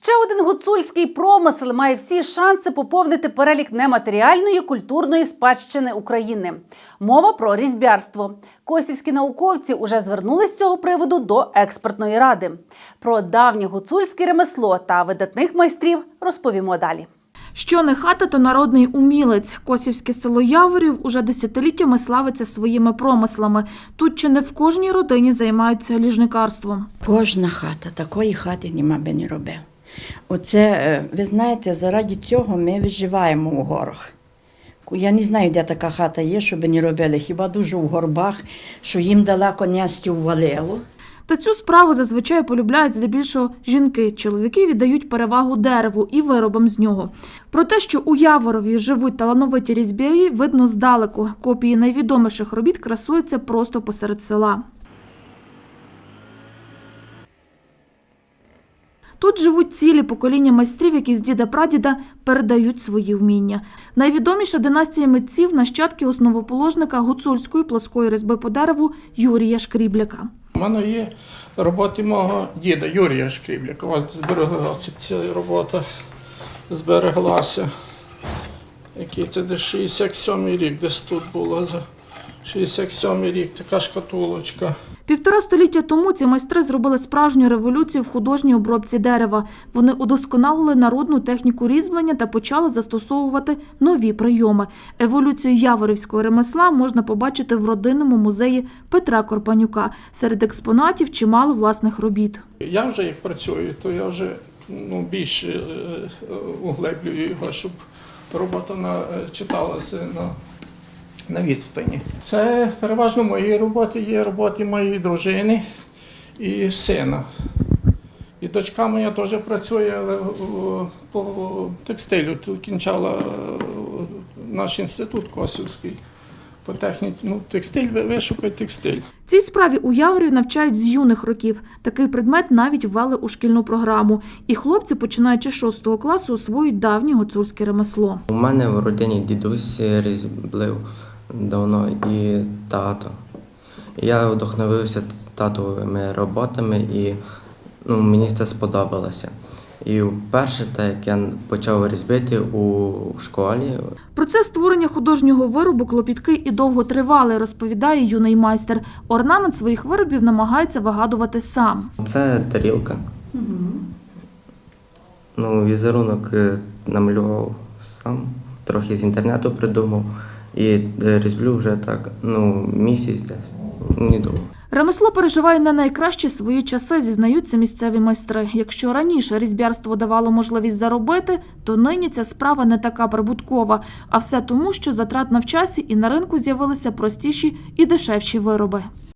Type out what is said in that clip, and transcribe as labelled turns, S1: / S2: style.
S1: Ще один гуцульський промисел має всі шанси поповнити перелік нематеріальної культурної спадщини України. Мова про різьбярство. Косівські науковці уже звернулись з цього приводу до експертної ради. Про давнє гуцульське ремесло та видатних майстрів розповімо далі.
S2: Що не хата, то народний умілець. Косівське село Яворів уже десятиліттями славиться своїми промислами. Тут чи не в кожній родині займаються ліжникарством.
S3: Кожна хата, такої хати нема би не робив. Оце, е, ви знаєте, заради цього ми виживаємо у горах. Я не знаю, де така хата є, щоб не робили. Хіба дуже у горбах, що їм далеко нестю ввалило.
S2: Та цю справу зазвичай полюбляють здебільшого жінки. Чоловіки віддають перевагу дереву і виробам з нього. Про те, що у Яворові живуть талановиті різьбярі, видно здалеку. Копії найвідоміших робіт красуються просто посеред села. Тут живуть цілі покоління майстрів, які з діда-прадіда передають свої вміння. Найвідоміша династія митців – нащадки основоположника гуцульської плоскої різьби по дереву Юрія Шкрібляка.
S4: У мене є роботи мого діда Юрія Шкрібляка. Ось збереглася ця робота. Збереглася. Який це десь 67 рік, десь тут було. за 67 рік, така шкатулочка.
S2: Півтора століття тому ці майстри зробили справжню революцію в художній обробці дерева. Вони удосконалили народну техніку різьблення та почали застосовувати нові прийоми. Еволюцію яворівського ремесла можна побачити в родинному музеї Петра Корпанюка. Серед експонатів чимало власних робіт.
S4: Я вже як працюю, то я вже ну, більше е, углеблюю його, щоб робота на, е, читалася на, на відстані. Це переважно мої роботи, є роботи моєї дружини і сина. І дочка моя теж працює, але по текстилю тут кінчала е, наш інститут Косівський. По техніці, ну, текстиль, ви- вишукай текстиль.
S2: Цій справі у Яворі навчають з юних років. Такий предмет навіть ввели у шкільну програму. І хлопці, починаючи з 6 класу, освоюють давнє гуцульське ремесло.
S5: У мене в родині дідусь різьблив давно і тато. Я вдохновився татовими роботами і ну, мені це сподобалося. І вперше, так як я почав різьбити у школі,
S2: Процес створення художнього виробу клопіткий і довготривалий, розповідає юний майстер. Орнамент своїх виробів намагається вигадувати сам.
S5: це тарілка. Ну, візерунок е, намалював сам, трохи з інтернету придумав. І різблю різьблю вже так, ну, місяць десь, недовго.
S2: Ремесло переживає не найкращі свої часи, зізнаються місцеві майстри. Якщо раніше різьбярство давало можливість заробити, то нині ця справа не така прибуткова. А все тому, що затратна в часі і на ринку з'явилися простіші і дешевші вироби.